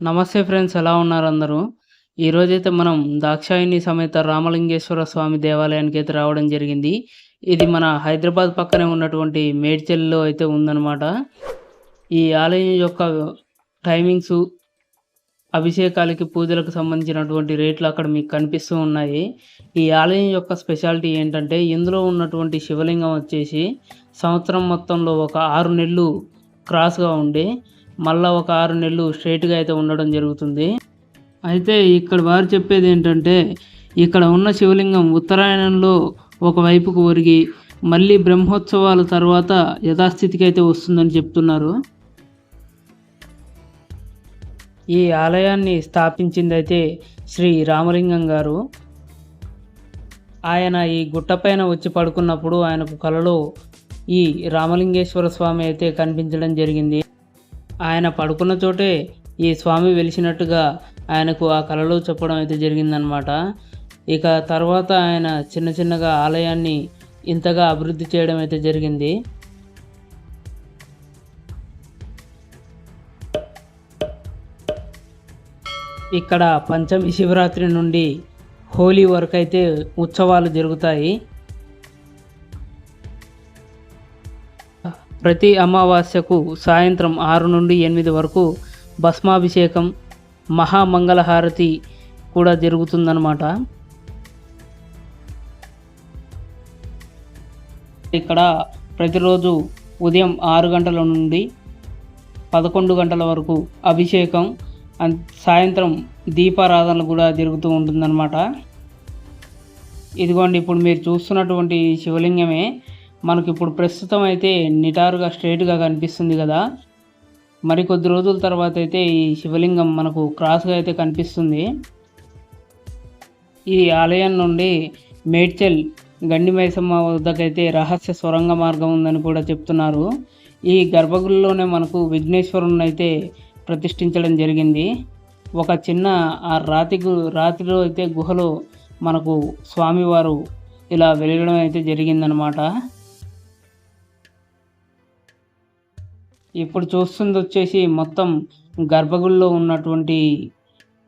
నమస్తే ఫ్రెండ్స్ ఎలా ఉన్నారు అందరూ? ఈరోజైతే మనం దాక్షాయిని సమేత రామలింగేశ్వర స్వామి దేవాలయానికి అయితే రావడం జరిగింది. ఇది మన హైదరాబాద్ పక్కనే ఉన్నటువంటి మేడ్చల్లో అయితే ఉందన్నమాట. ఈ ఆలయం యొక్క టైమింగ్స్ అభిషేకాలకి పూజలకు సంబంధించినటువంటి రేట్లు అక్కడ మీకు కనిపిస్తూ ఉన్నాయి. ఈ ఆలయం యొక్క స్పెషాలిటీ ఏంటంటే ఇందులో ఉన్నటువంటి శివలింగం వచ్చేసి సంవత్సరం మొత్తంలో ఒక ఆరు నెలలు క్రాస్గా ఉండి మళ్ళా ఒక ఆరు నెలలు స్ట్రైట్గా అయితే ఉండడం జరుగుతుంది. అయితే ఇక్కడ వారు చెప్పేది ఏంటంటే ఇక్కడ ఉన్న శివలింగం ఉత్తరాయణంలో ఒకవైపుకు ఒరిగి మళ్ళీ బ్రహ్మోత్సవాల తర్వాత యథాస్థితికి అయితే వస్తుందని చెప్తున్నారు. ఈ ఆలయాన్ని స్థాపించింది అయితే శ్రీ రామలింగం గారు. ఆయన ఈ గుట్టపైన వచ్చి పడుకున్నప్పుడు ఆయనకు కలలో ఈ రామలింగేశ్వర స్వామి అయితే కనిపించడం జరిగింది. ఆయన పడుకున్న చోటే ఈ స్వామి వెలిసినట్టుగా ఆయనకు ఆ కలలో చెప్పడం అయితే జరిగిందనమాట ఇక తర్వాత ఆయన చిన్న చిన్నగా ఆలయాన్ని ఇంతగా అభివృద్ధి చేయడం అయితే జరిగింది. ఇక్కడ పంచమి శివరాత్రి నుండి హోలీ వరకు అయితే ఉత్సవాలు జరుగుతాయి. ప్రతి అమావాస్యకు సాయంత్రం ఆరు నుండి ఎనిమిది వరకు భస్మాభిషేకం మహామంగళహారతి కూడా జరుగుతుందన్నమాట. ఇక్కడ ప్రతిరోజు ఉదయం ఆరు గంటల నుండి పదకొండు గంటల వరకు అభిషేకం అన్- సాయంత్రం దీపారాధనలు కూడా జరుగుతూ ఉంటుందన్నమాట. ఇదిగోండి ఇప్పుడు మీరు చూస్తున్నటువంటి శివలింగమే మనకి ఇప్పుడు ప్రస్తుతం అయితే నిటారుగా స్ట్రైట్గా కనిపిస్తుంది కదా. మరి కొద్ది రోజుల తర్వాత అయితే ఈ శివలింగం మనకు క్రాస్గా అయితే కనిపిస్తుంది. ఈ ఆలయం నుండి మేడ్చల్ గండిమైసమ్మ వద్దకైతే రహస్య సొరంగ మార్గం ఉందని కూడా చెప్తున్నారు. ఈ గర్భగుడిలోనే మనకు విఘ్నేశ్వరుని అయితే ప్రతిష్ఠించడం జరిగింది. ఒక చిన్న ఆ రాతి రాత్రిలో అయితే గుహలో మనకు స్వామివారు ఇలా వెలగడం అయితే జరిగిందనమాట. ఇప్పుడు చూస్తుంది వచ్చేసి మొత్తం గర్భగుడిలో ఉన్నటువంటి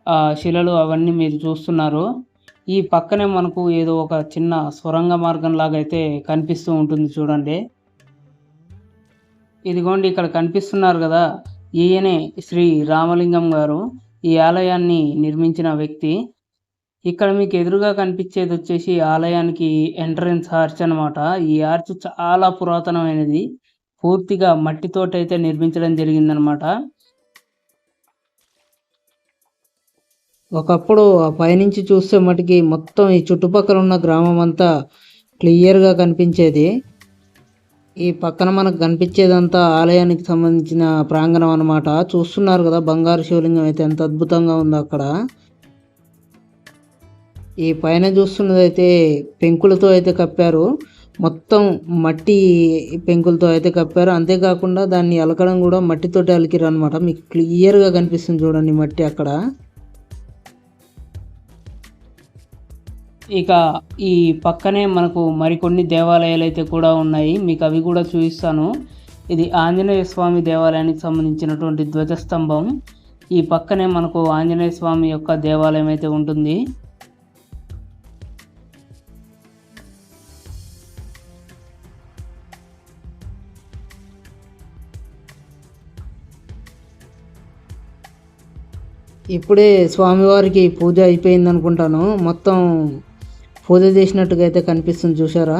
ఆ శిలలు అవన్నీ మీరు చూస్తున్నారు. ఈ పక్కనే మనకు ఏదో ఒక చిన్న సొరంగ మార్గం లాగా అయితే కనిపిస్తూ ఉంటుంది చూడండి. ఇదిగోండి ఇక్కడ కనిపిస్తున్నారు కదా ఈయనే శ్రీ రామలింగం గారు ఈ ఆలయాన్ని నిర్మించిన వ్యక్తి. ఇక్కడ మీకు ఎదురుగా కనిపించేది వచ్చేసి ఆలయానికి ఎంట్రన్స్ ఆర్చ్ అన్నమాట. ఈ ఆర్చ్ చాలా పురాతనమైనది. పూర్తిగా మట్టితోటైతే నిర్మించడం జరిగిందనమాట ఒకప్పుడు ఆ పైనుంచి చూస్తే మటుకి మొత్తం ఈ చుట్టుపక్కల ఉన్న గ్రామం అంతా క్లియర్గా కనిపించేది. ఈ పక్కన మనకు కనిపించేదంతా ఆలయానికి సంబంధించిన ప్రాంగణం అనమాట చూస్తున్నారు కదా బంగారు శివలింగం అయితే ఎంత అద్భుతంగా ఉందో అక్కడ. ఈ పైన చూస్తున్నదైతే పెంకులతో అయితే కప్పారు. మొత్తం మట్టి పెంకులతో అయితే కప్పారు. అంతేకాకుండా దాన్ని అలకడం కూడా మట్టితోటి అలికిరు అనమాట మీకు క్లియర్గా కనిపిస్తుంది చూడండి మట్టి అక్కడ. ఇక ఈ పక్కనే మనకు మరికొన్ని దేవాలయాలు అయితే కూడా ఉన్నాయి. మీకు అవి కూడా చూపిస్తాను. ఇది ఆంజనేయ స్వామి దేవాలయానికి సంబంధించినటువంటి ధ్వజస్తంభం. ఈ పక్కనే మనకు ఆంజనేయ స్వామి యొక్క దేవాలయం అయితే ఉంటుంది. ఇప్పుడే స్వామివారికి పూజ అయిపోయింది అనుకుంటాను మొత్తం పూజ చేసినట్టుగా అయితే కనిపిస్తుంది చూసారా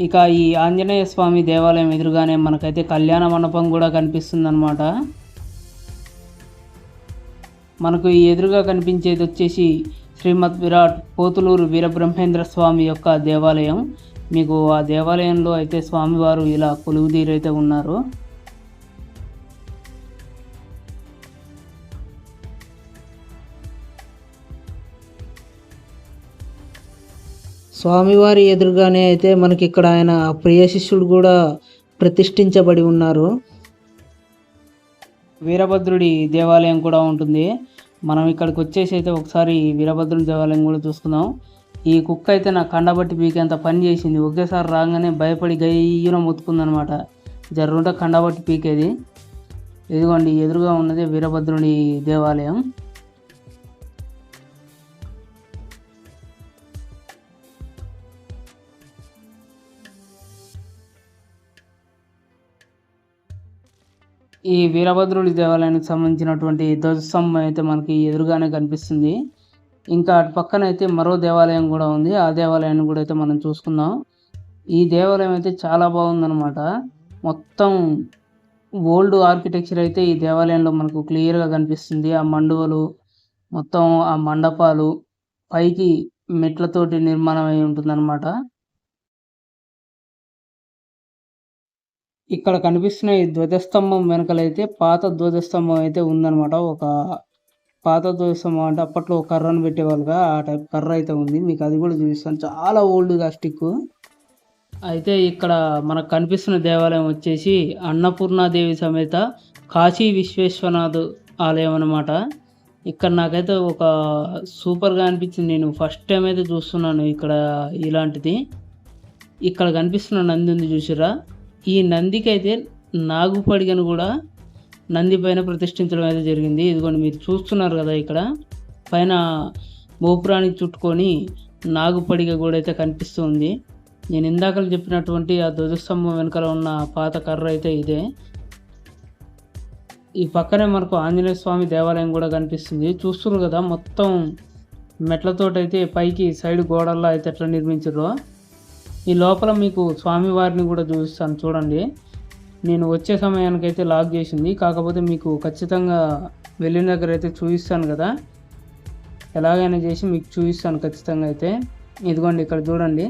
ఇక ఈ ఆంజనేయ స్వామి దేవాలయం ఎదురుగానే మనకైతే కళ్యాణ మండపం కూడా కనిపిస్తుంది అనమాట మనకు ఈ ఎదురుగా కనిపించేది వచ్చేసి శ్రీమద్ విరాట్ పోతులూరు వీరబ్రహ్మేంద్ర స్వామి యొక్క దేవాలయం. మీకు ఆ దేవాలయంలో అయితే స్వామివారు ఇలా కొలువుదీరైతే ఉన్నారు. స్వామివారి ఎదురుగానే అయితే మనకి ఇక్కడ ఆయన ప్రియ శిష్యుడు కూడా ప్రతిష్ఠించబడి ఉన్నారు. వీరభద్రుడి దేవాలయం కూడా ఉంటుంది. మనం ఇక్కడికి వచ్చేసి అయితే ఒకసారి వీరభద్రుడి దేవాలయం కూడా చూసుకుందాం. ఈ కుక్క అయితే నా కండబట్టి పీకేంత పని చేసింది. ఒకేసారి రాగానే భయపడి గయ్యున మొత్తుకుందనమాట. జర్రుంట కండబట్టి పీకేది. ఇదిగోండి ఎదురుగా ఉన్నది వీరభద్రుడి దేవాలయం. ఈ వీరభద్రుడి దేవాలయానికి సంబంధించినటువంటి ధ్వజస్తంభం అయితే మనకి ఎదురుగానే కనిపిస్తుంది. ఇంకా అటు పక్కన అయితే మరో దేవాలయం కూడా ఉంది. ఆ దేవాలయాన్ని కూడా అయితే మనం చూసుకుందాం. ఈ దేవాలయం అయితే చాలా బాగుందన్నమాట. మొత్తం ఓల్డ్ ఆర్కిటెక్చర్ అయితే ఈ దేవాలయంలో మనకు క్లియర్గా కనిపిస్తుంది. ఆ మండువలు మొత్తం ఆ మండపాలు పైకి మెట్లతోటి నిర్మాణం అయి ఉంటుందన్నమాట. ఇక్కడ కనిపిస్తున్న ఈ ధ్వజస్తంభం వెనకలైతే పాత ధ్వజస్తంభం అయితే ఉందన్నమాట. ఒక పాత ధ్వజస్తంభం అంటే అప్పట్లో కర్రను పెట్టేవాళ్ళుగా ఆ టైప్ కర్ర అయితే ఉంది. మీకు అది కూడా చూపిస్తాను. చాలా ఓల్డ్గా స్టిక్ అయితే ఇక్కడ మనకు కనిపిస్తున్న దేవాలయం వచ్చేసి అన్నపూర్ణాదేవి సమేత కాశీ విశ్వేశ్వరనాథ్ ఆలయం అనమాట ఇక్కడ నాకైతే ఒక సూపర్గా అనిపించింది. నేను ఫస్ట్ టైం అయితే చూస్తున్నాను ఇక్కడ ఇలాంటిది. ఇక్కడ కనిపిస్తున్న నంది ఉంది చూసిరా ఈ నందికి అయితే నాగుపడిగను కూడా నంది పైన ప్రతిష్ఠించడం అయితే జరిగింది. ఇదిగోండి మీరు చూస్తున్నారు కదా ఇక్కడ. పైన గోపురానికి చుట్టుకొని నాగుపడిగ కూడా అయితే కనిపిస్తుంది. నేను ఇందాక చెప్పినటువంటి ఆ ధ్వజస్తంభం వెనకాల ఉన్న పాత కర్ర అయితే ఇదే. ఈ పక్కనే మనకు ఆంజనేయ స్వామి దేవాలయం కూడా కనిపిస్తుంది. చూస్తున్నారు కదా మొత్తం మెట్లతోటైతే పైకి సైడ్ గోడల్లో అయితే ఎట్లా నిర్మించారో. ఈ లోపల మీకు స్వామివారిని కూడా చూపిస్తాను. చూడండి. నేను వచ్చే సమయానికి అయితే లాక్ చేసింది. కాకపోతే మీకు ఖచ్చితంగా వెళ్ళిన దగ్గర అయితే చూపిస్తాను కదా. ఎలాగైనా చేసి మీకు చూపిస్తాను ఖచ్చితంగా అయితే. ఇదిగోండి ఇక్కడ చూడండి.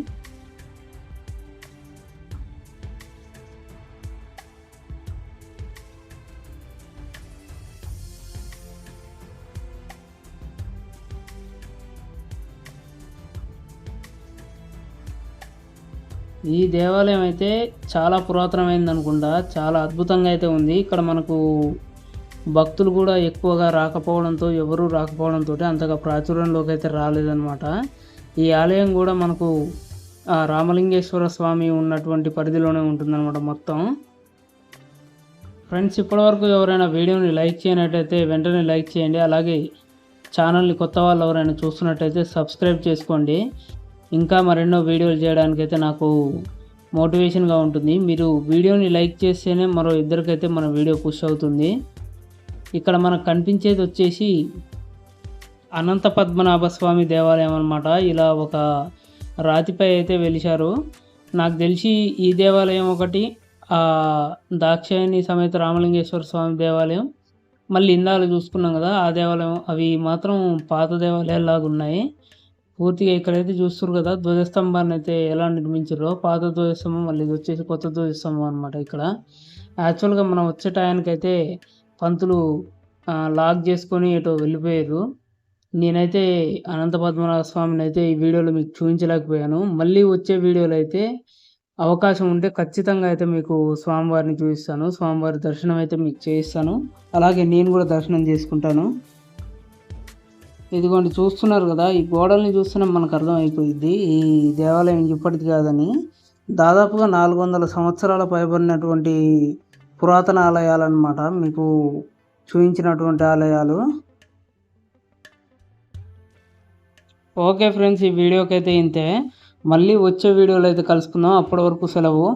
ఈ దేవాలయం అయితే చాలా పురాతనమైంది అనుకుంటా. చాలా అద్భుతంగా అయితే ఉంది. ఇక్కడ మనకు భక్తులు కూడా ఎక్కువగా రాకపోవడంతో ఎవరు రాకపోవడంతో అంతగా ప్రాచుర్యంలోకి అయితే రాలేదన్నమాట. ఈ ఆలయం కూడా మనకు రామలింగేశ్వర స్వామి ఉన్నటువంటి పరిధిలోనే ఉంటుందన్నమాట మొత్తం. ఫ్రెండ్స్ ఇప్పటివరకు ఎవరైనా వీడియోని లైక్ చేయనట్టయితే వెంటనే లైక్ చేయండి. అలాగే ఛానల్ని కొత్త వాళ్ళు ఎవరైనా చూస్తున్నట్టయితే సబ్స్క్రైబ్ చేసుకోండి. ఇంకా మరెన్నో వీడియోలు చేయడానికైతే నాకు మోటివేషన్గా ఉంటుంది. మీరు వీడియోని లైక్ చేస్తేనే మరో ఇద్దరికైతే మన వీడియో పుష్ అవుతుంది. ఇక్కడ మనకు కనిపించేది వచ్చేసి అనంత పద్మనాభ స్వామి దేవాలయం అనమాట ఇలా ఒక రాతిపై అయితే వెలిశారు. నాకు తెలిసి ఈ దేవాలయం ఒకటి ఆ దాక్షాయణి సమేత రామలింగేశ్వర స్వామి దేవాలయం. మళ్ళీ ఇందాలు చూసుకున్నాం కదా ఆ దేవాలయం అవి మాత్రం పాత దేవాలయాల్లాగా ఉన్నాయి. పూర్తిగా ఇక్కడైతే చూస్తారు కదా ధ్వజస్తంభాన్ని అయితే ఎలా నిర్మించారో పాత ధ్వజస్తంభం మళ్ళీ ఇది వచ్చేసి కొత్త ధ్వజస్తంభం అనమాట ఇక్కడ. యాక్చువల్గా మనం వచ్చే టయానికైతే పంతులు లాక్ చేసుకొని ఎటో వెళ్ళిపోయారు. నేనైతే అనంత పద్మనాభ స్వామిని అయితే ఈ వీడియోలో మీకు చూపించలేకపోయాను. మళ్ళీ వచ్చే వీడియోలో అయితే అవకాశం ఉంటే ఖచ్చితంగా అయితే మీకు స్వామివారిని చూపిస్తాను. స్వామివారి దర్శనం అయితే మీకు చేయిస్తాను. అలాగే నేను కూడా దర్శనం చేసుకుంటాను. ఇదిగోండి చూస్తున్నారు కదా ఈ గోడల్ని చూస్తేనే మనకు అర్థమైపోయింది ఈ దేవాలయం ఇప్పటిది కాదని దాదాపుగా నాలుగు వందల సంవత్సరాల పైబడినటువంటి పురాతన ఆలయాలు అన్నమాట మీకు చూపించినటువంటి ఆలయాలు. ఓకే ఫ్రెండ్స్ ఈ వీడియోకి అయితే ఇంతే. మళ్ళీ వచ్చే వీడియోలో అయితే కలుసుకుందాం. అప్పటి వరకు సెలవు.